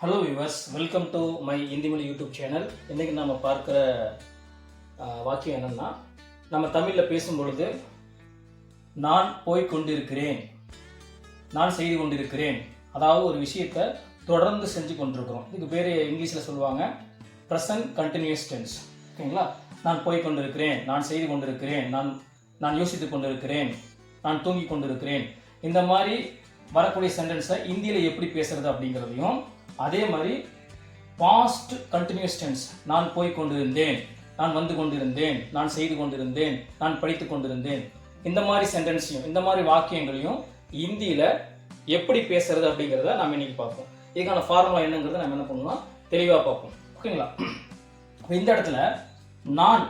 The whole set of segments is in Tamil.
Hello viewers welcome to my இந்திமொழி YouTube channel இன்றைக்கி நம்ம பார்க்குற வாக்கியம் என்னென்னா நம்ம தமிழில் பேசும் பொழுது நான் போய் கொண்டிருக்கிறேன். நான் செய்து கொண்டிருக்கிறேன். அதாவது ஒரு விஷயத்தை தொடர்ந்து செஞ்சு கொண்டிருக்கிறோம். இதுக்கு பேர் இங்கிலீஷில் சொல்லுவாங்க ப்ரெசன்ட் கண்டினியூஸ் டென்ஸ் ஓகேங்களா? நான் போய் கொண்டிருக்கிறேன் நான் செய்து கொண்டிருக்கிறேன் நான் நான் யோசித்து கொண்டிருக்கிறேன் நான் தூங்கி கொண்டிருக்கிறேன். இந்த மாதிரி வரக்கூடிய சென்டென்ஸை இந்தியில் எப்படி பேசுறது அப்படிங்கிறதையும் அதே மாதிரி பாஸ்ட் கண்டினியூஸ் டென்ஸ் நான் போய் கொண்டிருந்தேன் நான் வந்து கொண்டிருந்தேன் நான் செய்து கொண்டிருந்தேன் நான் படித்து கொண்டிருந்தேன். இந்த மாதிரி சென்டென்ஸையும் இந்த மாதிரி வாக்கியங்களையும் இந்தியில் எப்படி பேசுறது அப்படிங்கிறத நம்ம இன்னைக்கு பார்ப்போம். இதுக்கான ஃபார்முலா என்னங்கிறத நம்ம என்ன பண்ணலாம்? தெளிவாக பார்ப்போம். ஓகேங்களா இந்த இடத்துல நான்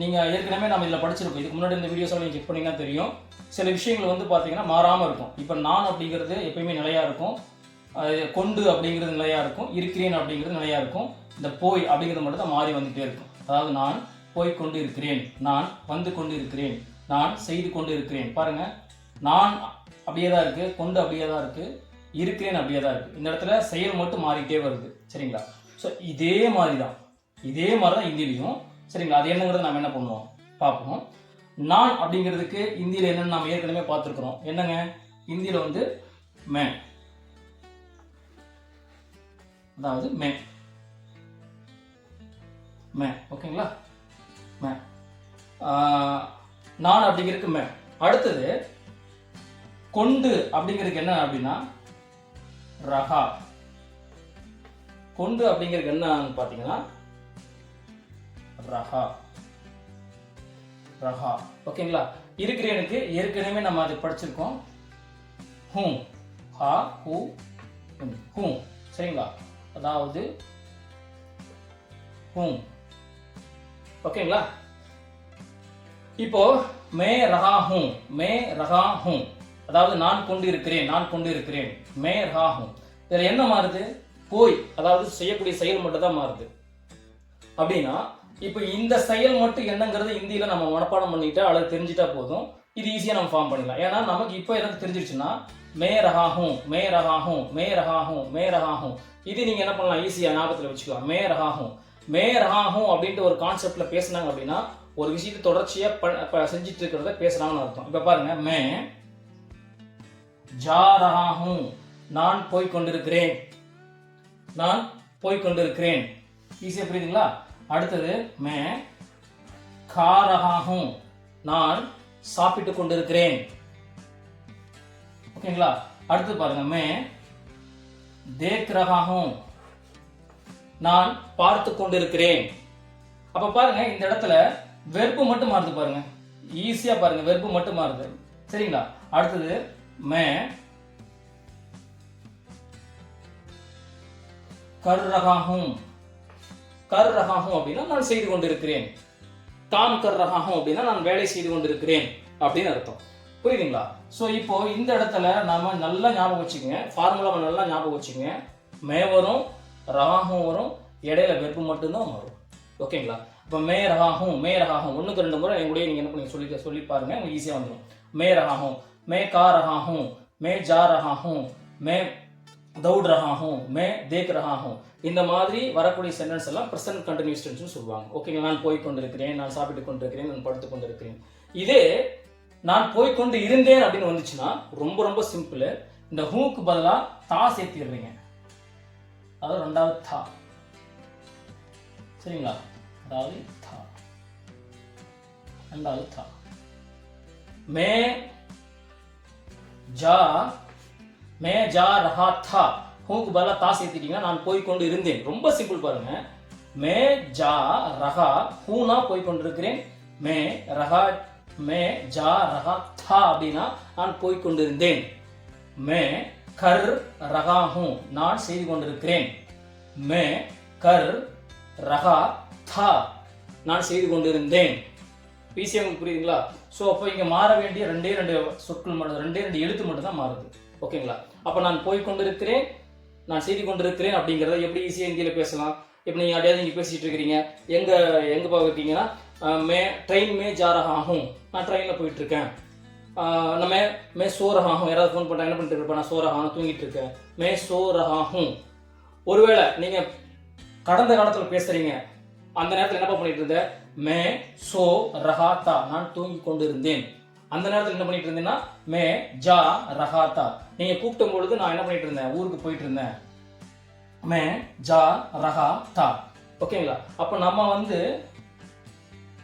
நீங்கள் ஏற்கனவே நம்ம இதில் படிச்சிருக்கோம். இதுக்கு முன்னாடி இந்த வீடியோஸ் நீங்கள் செக் பண்ணிங்கன்னா தெரியும். சில விஷயங்கள் வந்து பார்த்தீங்கன்னா மாறாமல் இருக்கும். இப்போ நான் அப்படிங்கிறது எப்பயுமே நிலையாக இருக்கும். கொண்டு அப்படிங்கிறது நிலையாக இருக்கும் இருக்கிறேன் அப்படிங்கிறது நிலையாக இருக்கும். இந்த போய் அப்படிங்கிறது மட்டும் தான் மாறி வந்துகிட்டே இருக்கும். அதாவது நான் போய் கொண்டு இருக்கிறேன் நான் வந்து கொண்டு இருக்கிறேன் நான் செய்து கொண்டு இருக்கிறேன். பாருங்க நான் அப்படியே தான் இருக்குது கொண்டு அப்படியே தான் இருக்குது இருக்கிறேன் அப்படியே தான் இருக்குது இந்த இடத்துல செயல் மட்டும் மாறிக்கிட்டே வருது சரிங்களா? ஸோ இதே மாதிரி தான் இதே மாதிரி தான் இந்தியிலையும் சரிங்களா? அது என்னங்கிறத நம்ம என்ன பண்ணுவோம்? பார்ப்போம். நான் அப்படிங்கிறதுக்கு இந்தியில் என்னென்னு நம்ம ஏற்கனவே பார்த்துருக்குறோம். என்னங்க? இந்தியில் வந்து மே அதாவது மே. மே. ஓகேங்களா? மே. நான் அப்படிங்கிறதுக்கு மே. அடுத்தது கொண்டு அப்படிங்கிறதுக்கு என்ன அப்படின்னா ரஹா. கொண்டு அப்படிங்கிறதுக்கு என்னன்னு பார்த்தீங்கன்னா ரஹா. ரஹா. ஓகேங்களா? இருக்கிறேனுக்கு ஏற்கனவே நம்ம அதை படிச்சிருக்கோம். ஹூ ஹா ஹூ ஹூ சரிங்களா? அதாவது ஹூம். ஓகேங்களா? இப்போ மே ரஹா ஹூம். மே ரஹா ஹூம். அதாவது நான் கொண்டு இருக்கிறேன் நான் கொண்டு இருக்கிறேன் மே ரஹா ஹூம். இதில் என்ன மாறுது? போய். அதாவது செய்யக்கூடிய செயல் மட்டும் தான் மாறுது. அப்படின்னா இப்போ இந்த செயல் மட்டும் என்னங்கிறது இந்தியில நம்ம மனப்பாடம் பண்ணிட்டா அல்லது தெரிஞ்சிட்டா போதும். இது ஈஸியாக நம்ம ஃபார்ம் பண்ணிடலாம். ஏன்னா நமக்கு இப்போ எதாவது தெரிஞ்சிருச்சுன்னா மே ரகாகும் மே ரகாகும் மே ரகாகும் மே ரகாகும் இது நீங்கள் என்ன பண்ணலாம்? ஈஸியாக ஞாபகத்தில் வச்சுக்கலாம். மே ரகாகும் மே ரகாகும் அப்படின்ட்டு ஒரு கான்செப்டில் பேசுனாங்க அப்படின்னா ஒரு விஷயத்தை தொடர்ச்சியாக ப- ப- செஞ்சுட்டு இருக்கிறத பேசுகிறாங்கன்னு அர்த்தம். இப்போ பாருங்க மே ஜா ரகாகும் நான் போய் கொண்டிருக்கிறேன். நான் போய் கொண்டிருக்கிறேன். ஈஸியாக புரியுதுங்களா? அடுத்தது மே கா நான் சாப்பிட்டு கொண்டிருக்கிறேன். ஓகேங்களா அடுத்து பாருங்க மே. தேக் ரஹா நான் பார்த்து கொண்டிருக்கிறேன். அப்ப பாருங்க இந்த இடத்துல வெறுப்பு மட்டும் மாறுது பாருங்க. ஈஸியா பாருங்க வெறுப்பு மட்டும் மாறுது. சரிங்களா? அடுத்தது மே. கர் ரகாகும். கர் ரகாகும் அப்படின்னா நான் செய்து கொண்டிருக்கிறேன். காம் கர் ரகாகும் அப்படின்னா நான் வேலை செய்து கொண்டிருக்கிறேன் அப்படின்னு அர்த்தம் புரியுதுங்களா ஸோ இப்போ இந்த இடத்துல நாம நல்லா ஞாபகம் வச்சுக்கோங்க ஃபார்முலாவை நல்லா ஞாபகம் வச்சுக்கோங்க மே வரும் ரகாகும் வரும் இடையில வெறுப்பு மட்டும்தான் வரும் ஓகேங்களா இப்போ மே ரகாகும் மே ரகாகும் ஒன்றுக்கு ரெண்டு முறை எங்களுடைய நீங்கள் என்ன பண்ணி சொல்லி சொல்லி பாருங்க உங்களுக்கு ஈஸியாக வந்துடும் மே ரகாகும் மே கா ரகாகும் மே ஜா ரகாகும் மே दौड़ रहा हूँ मैं देख रहा हूँ இந்த மாதிரி வரக்கூடிய சென்டென்ஸ் எல்லாம் ப்ரெசன்ட் கண்டினியூஸ் டென்ஸ்னு சொல்லுவாங்க. ஓகேங்களா நான் போய் கொண்டிருக்கிறேன் நான் சாப்பிட்டு கொண்டிருக்கிறேன் நான் படுத்து கொண்டிருக்கிறேன். இதே நான் போய் கொண்டு இருந்தேன் அப்படின்னு வந்துச்சுன்னா ரொம்ப ரொம்ப சிம்பிள் இந்த ஹூக்கு பதிலாக தா சேர்த்திடுறீங்க. அதாவது ரெண்டாவது தா. சரிங்களா? அதாவது தா. ரெண்டாவது தா. மே ஜா மே ஜா ரஹா தா. ஹூக்கு பதிலாக தா சேர்த்துட்டீங்கன்னா நான் போய் கொண்டு இருந்தேன். ரொம்ப சிம்பிள் பாருங்க. மே ஜா ரஹா ஹூனா போய் கொண்டிருக்கிறேன் மே ரஹா மே ஜா ரஹா தா அப்படின்னா நான் போய் கொண்டிருந்தேன் மே கர் ரஹா ஹூ நான் செய்து கொண்டிருக்கிறேன். மே கர் ரஹா தா நான் செய்து கொண்டிருந்தேன். ஈஸியாக உங்களுக்கு புரியுதுங்களா? ஸோ அப்போ இங்கே மாற வேண்டிய ரெண்டே ரெண்டு சொற்கள் மட்டும் ரெண்டே ரெண்டு எழுத்து மட்டும் தான் மாறுது ஓகேங்களா அப்போ நான் போய் கொண்டிருக்கிறேன் நான் செய்து கொண்டிருக்கிறேன் அப்படிங்கிறத எப்படி ஈஸியாக இந்தியில் பேசலாம்? இப்போ நீங்கள் அப்படியே நீங்கள் பேசிட்டு இருக்கிறீங்க? எங்கே எங்கே பார்க்குறீங்கன்னா மே ட்ரெயின் மே ஜா ஆகும் நான் ட்ரெயினில் போயிட்டுருக்கேன் நம்ம மே சோ ரஹா யாராவது ஃபோன் பண்ணால் என்ன பண்ணிட்டு இருப்பேன் நான் சோ ரஹா தூங்கிட்டு இருக்கேன். மே சோ ரஹாகும் ஒருவேளை நீங்கள் கடந்த காலத்தில் பேசுகிறீங்க அந்த நேரத்தில் என்ன பண்ணிட்டு இருந்தேன் மே சோ ரஹாத்தா நான் தூங்கி கொண்டு இருந்தேன் அந்த நேரத்தில் என்ன பண்ணிட்டு இருந்தேன்னா மே ஜா ரஹாத்தா நீங்கள் கூப்பிட்ட பொழுது நான் என்ன பண்ணிட்டு இருந்தேன்? ஊருக்கு போயிட்டு இருந்தேன். மே ஜா ரஹா தா. ஓகேங்களா? அப்போ நம்ம வந்து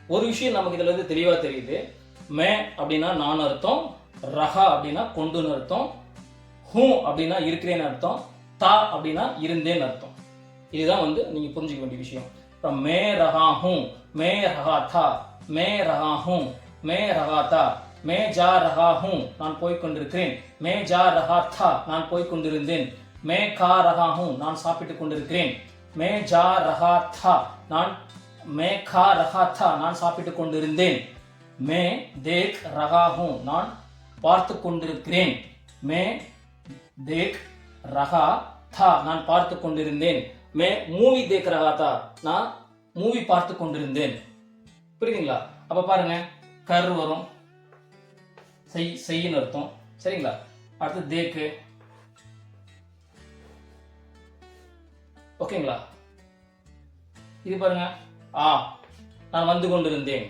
ஒரு விஷயம் நமக்கு இதில் வந்து தெளிவாக தெரியுது. மே அப்படின்னா நான் அர்த்தம் ரஹா அப்படின்னா கொண்டுன்னு அர்த்தம் ஹூ அப்படின்னா இருக்கிறேன்னு அர்த்தம் தா அப்படின்னா இருந்தேன்னு அர்த்தம். இதுதான் வந்து நீங்கள் புரிஞ்சுக்க வேண்டிய விஷயம். இப்போ மே ரஹா ஹூ. மே ரஹா தா. மே ரஹா ஹூ. மே ரஹா தா. மே ஜா ரஹா ஹூ நான் போய் கொண்டிருக்கிறேன் மே ஜா ரஹா தா நான் போய் கொண்டிருந்தேன் மே கா ரஹா ஹூ நான் சாப்பிட்டுக் கொண்டிருக்கிறேன். மே ஜா ரஹா தா நான் மே கா ரஹா தா நான் சாப்பிட்டுக் கொண்டிருந்தேன். மே தேக் ரஹா ஹூ நான் பார்த்து கொண்டிருக்கிறேன். மே தேக் ரஹா தா நான் பார்த்து கொண்டிருந்தேன். மே மூவி தேக் ரஹா தா நான் மூவி பார்த்து கொண்டிருந்தேன். புரியுதுங்களா? அப்போ பாருங்க கர் வரும். செய் செய்யின்னு அர்த்தம். சரிங்களா? அடுத்து தேக்கு. ஓகேங்களா? இது பாருங்க. ஆ நான் வந்து கொண்டிருந்தேன்.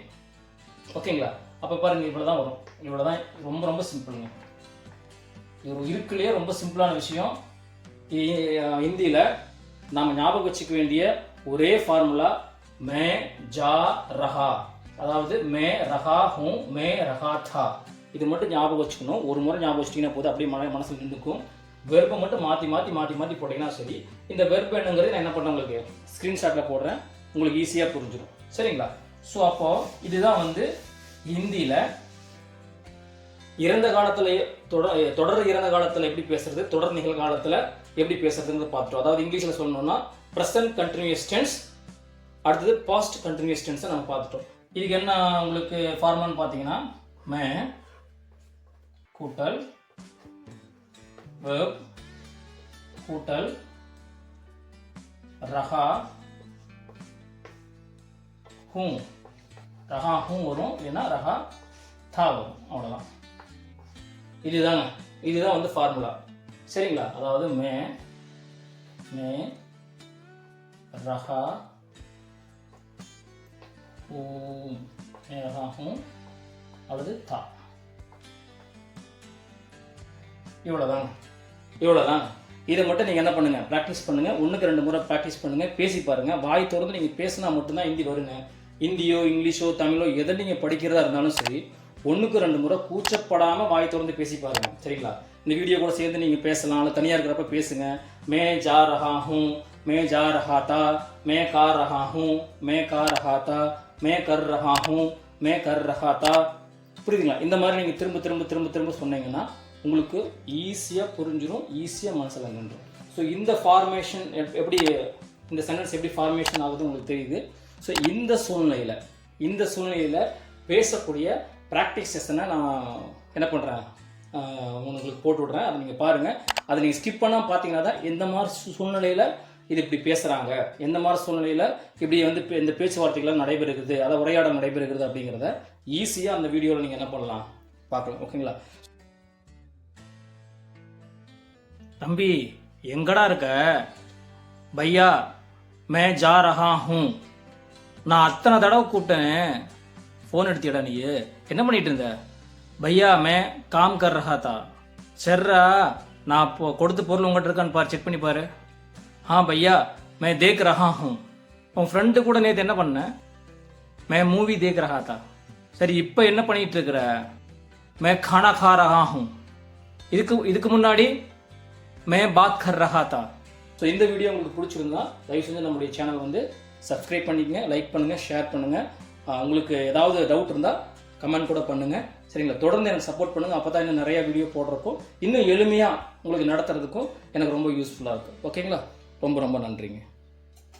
ஓகேங்களா? அப்போ பாருங்க இவ்வளவுதான் வரும். இவ்வளோ தான் ரொம்ப ரொம்ப சிம்பிளுங்க. இது ஒரு ரொம்ப சிம்பிளான விஷயம். இந்தியில் நாம் ஞாபகம் வச்சுக்க வேண்டிய ஒரே ஃபார்முலா மே ஜா ரஹா. அதாவது மே ரஹா ஹூ மே ரஹா தா. இது மட்டும் ஞாபகம் வச்சுக்கணும். ஒரு முறை ஞாபகம் வச்சிட்டீங்கன்னா போதும். அப்படியே மன மனசில் நின்றுக்கும். வெறுப்பை மட்டும் மாற்றி மாற்றி மாற்றி மாற்றி போட்டிங்கன்னா சரி. இந்த வெறுப்பு என்னங்கிறது நான் என்ன பண்ணுறேன் உங்களுக்கு? ஸ்க்ரீன்ஷாட்டில் போடுறேன். உங்களுக்கு ஈஸியாக புரிஞ்சிடும். சரிங்களா? ஸோ அப்போது இதுதான் வந்து ஹிந்தியில் இறந்த காலத்தில் தொடர் தொடர் இறந்த காலத்தில் எப்படி பேசுறது தொடர் நிகழ்காலத்தில் எப்படி பேசுறதுங்கிறது பார்த்துட்டோம். அதாவது இங்கிலீஷில் சொல்லணும்னா ப்ரெசன்ட் கண்டினியூஸ் டென்ஸ் அடுத்தது பாஸ்ட் கண்டினியூஸ் டென்ஸை நம்ம பார்த்துட்டோம். இதுக்கு என்ன உங்களுக்கு ஃபார்மான்னு பார்த்தீங்கன்னா மே கூட்டல் verb கூட்டல் ரஹா ஹூ ரஹா ஹூ வரும் இல்லைன்னா ரஹா தா வரும். அவ்வளோதான் இதுதாங்க. இதுதான் வந்து ஃபார்முலா சரிங்களா? அதாவது மே மே ரஹா ஹூம். மே ரஹா ஹூம் அல்லது தா. இவ்வளோதாங்க இவ்வளோதான் இதை மட்டும் நீங்கள் என்ன பண்ணுங்கள் ப்ராக்டிஸ் பண்ணுங்கள் ஒன்றுக்கு ரெண்டு முறை ப்ராக்டிஸ் பண்ணுங்கள் பேசி பாருங்கள் வாய் திறந்து நீங்கள் பேசினா மட்டும்தான் ஹிந்தி வருங்க. ஹிந்தியோ இங்கிலீஷோ தமிழோ எதை நீங்கள் படிக்கிறதா இருந்தாலும் சரி ஒன்றுக்கு ரெண்டு முறை கூச்சப்படாமல் வாய் திறந்து பேசி பாருங்கள் சரிங்களா? இந்த வீடியோ கூட சேர்ந்து நீங்கள் பேசலாம். இல்லை தனியாக இருக்கிறப்ப பேசுங்க. மே ஜா ரஹா ஹூ மே ஜா ரஹா தா மே கா ரஹா ஹூ மே கா ரஹா தா மே கர் ரஹா ஹூ மே கர் ரஹா தா. புரியுதுங்களா? இந்த மாதிரி நீங்கள் திரும்ப திரும்ப திரும்ப திரும்ப சொன்னீங்கன்னா உங்களுக்கு ஈஸியாக புரிஞ்சிடும் ஈஸியாக மனசில் நின்றும். ஸோ இந்த ஃபார்மேஷன் எப்படி இந்த சென்டென்ஸ் எப்படி ஃபார்மேஷன் ஆகுது உங்களுக்கு தெரியுது. ஸோ இந்த சூழ்நிலையில் இந்த சூழ்நிலையில் பேசக்கூடிய ப்ராக்டிஸ் செஷனை நான் என்ன பண்ணுறேன் உங்களுக்கு போட்டு விட்றேன். அதை நீங்கள் பாருங்கள் அதை நீங்கள் ஸ்கிப் பண்ணால் பார்த்தீங்கன்னா தான் எந்த மாதிரி சூழ்நிலையில் இது இப்படி பேசுகிறாங்க எந்த மாதிரி சூழ்நிலையில் இப்படி வந்து பே- இந்த பேச்சுவார்த்தைகள் நடைபெறுகிறது அதை உரையாடல் நடைபெறுகிறது அப்படிங்கிறத ஈஸியாக அந்த வீடியோவில் நீங்கள் என்ன பண்ணலாம்? பார்க்கலாம். ஓகேங்களா தம்பி எங்கடா இருக்க? பையா மே ஜா ரஹா ஹூ நான் அத்தனை தடவை கூப்பிட்டேன். ஃபோன் எடுத்தியடா நீ என்ன பண்ணிட்டு இருந்த? பையா மே காம் கர் ரஹா தா. சர்ரா நான் இப்போ கொடுத்த பொருள் உங்கள்கிட்ட இருக்கான்னு பார் செக் பண்ணி பாரு. ஆ பையா மே தேக் ரஹா ஹூ உன் ஃப்ரெண்டு கூட நேற்று என்ன பண்ண? மே மூவி தேக் ரஹா தா. சரி இப்போ என்ன பண்ணிகிட்டு இருக்கிற? மே கானா கா ரஹா ஹூ இதுக்கு இதுக்கு முன்னாடி மே பாத் கர் ரஹா தா ஸோ இந்த வீடியோ உங்களுக்கு பிடிச்சிருந்தா தயவு செஞ்சு நம்மளுடைய சேனல் வந்து சப்ஸ்கிரைப் பண்ணிக்கங்க லைக் பண்ணுங்கள் ஷேர் பண்ணுங்கள் உங்களுக்கு ஏதாவது டவுட் இருந்தால் கமெண்ட் கூட பண்ணுங்கள் சரிங்களா? தொடர்ந்து எனக்கு சப்போர்ட் பண்ணுங்கள் அப்போ தான் இன்னும் நிறைய வீடியோ போடுறப்போ இன்னும் எளிமையாக உங்களுக்கு நடத்துறதுக்கும் எனக்கு ரொம்ப யூஸ்ஃபுல்லாக இருக்கும். ஓகேங்களா ரொம்ப ரொம்ப நன்றிங்க.